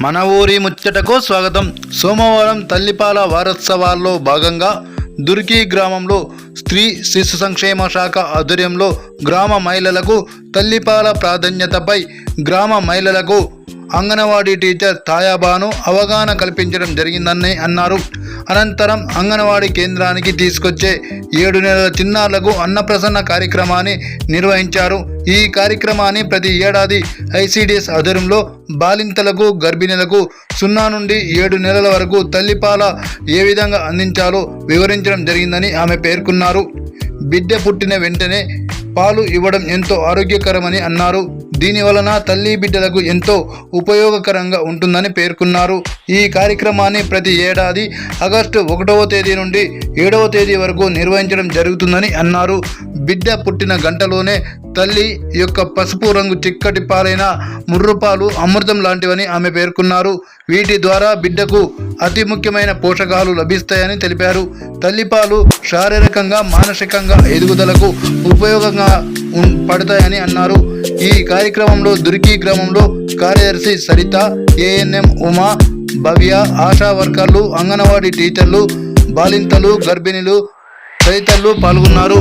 మన ఊరి ముచ్చటకు స్వాగతం. సోమవారం తల్లిపాల వారోత్సవాల్లో భాగంగా దుర్కి గ్రామంలో స్త్రీ శిశు సంక్షేమ శాఖ ఆధ్వర్యంలో గ్రామ మహిళలకు తల్లిపాల ప్రాధాన్యతపై గ్రామ మహిళలకు అంగన్వాడీ టీచర్ తాయాబాను అవగాహన కల్పించడం జరిగిందని అన్నారు. అనంతరం అంగన్వాడీ కేంద్రానికి తీసుకొచ్చే ఏడు నెలల చిన్నారులకు అన్నప్రసన్న కార్యక్రమాన్ని నిర్వహించారు. ఈ కార్యక్రమాన్ని ప్రతి ఏడాది ఐసిడిఎస్ ఆధ్వర్యంలో బాలింతలకు గర్భిణులకు సున్నా నుండి ఏడు నెలల వరకు తల్లిపాల ఏ విధంగా అందించాలో వివరించడం జరిగిందని ఆమె పేర్కొన్నారు. బిడ్డ పుట్టిన వెంటనే పాలు ఇవ్వడం ఎంతో ఆరోగ్యకరమని అన్నారు. దీని వలన తల్లి బిడ్డలకు ఎంతో ఉపయోగకరంగా ఉంటుందని పేర్కొన్నారు. ఈ కార్యక్రమాన్ని ప్రతి ఏడాది ఆగస్టు ఒకటవ తేదీ నుండి ఏడవ తేదీ వరకు నిర్వహించడం జరుగుతుందని అన్నారు. బిడ్డ పుట్టిన గంటలోనే తల్లి యొక్క పసుపు రంగు చిక్కటి పాలైన ముర్రుపాలు అమృతం లాంటివని ఆమె పేర్కొన్నారు. వీటి ద్వారా బిడ్డకు అతి ముఖ్యమైన పోషకాలు లభిస్తాయని తెలిపారు. తల్లిపాలు శారీరకంగా మానసికంగా ఎదుగుదలకు ఉపయోగంగా పడతాయని అన్నారు. ఈ కార్యక్రమంలో దుర్కి గ్రామంలో కార్యదర్శి సరిత ఏఎన్ఎం ఉమా భవ్య ఆశా వర్కర్లు అంగన్వాడీ టీచర్లు బాలింతలు గర్భిణులు తదితరులు పాల్గొన్నారు.